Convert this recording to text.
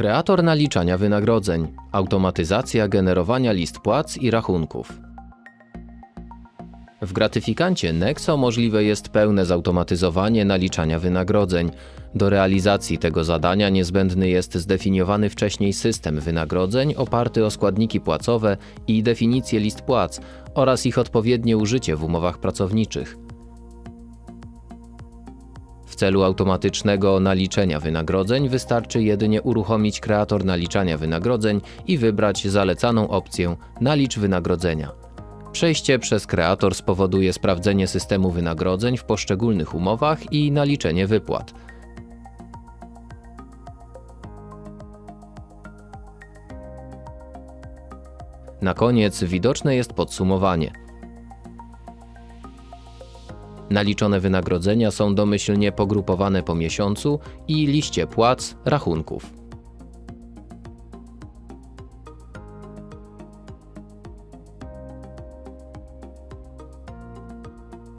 Kreator naliczania wynagrodzeń, automatyzacja generowania list płac i rachunków. W gratyfikancie Nexo możliwe jest pełne zautomatyzowanie naliczania wynagrodzeń. Do realizacji tego zadania niezbędny jest zdefiniowany wcześniej system wynagrodzeń oparty o składniki płacowe i definicję list płac oraz ich odpowiednie użycie w umowach pracowniczych. W celu automatycznego naliczenia wynagrodzeń wystarczy jedynie uruchomić kreator naliczania wynagrodzeń i wybrać zalecaną opcję Nalicz wynagrodzenia. Przejście przez kreator spowoduje sprawdzenie systemu wynagrodzeń w poszczególnych umowach i naliczenie wypłat. Na koniec widoczne jest podsumowanie. Naliczone wynagrodzenia są domyślnie pogrupowane po miesiącu i liście płac, rachunków.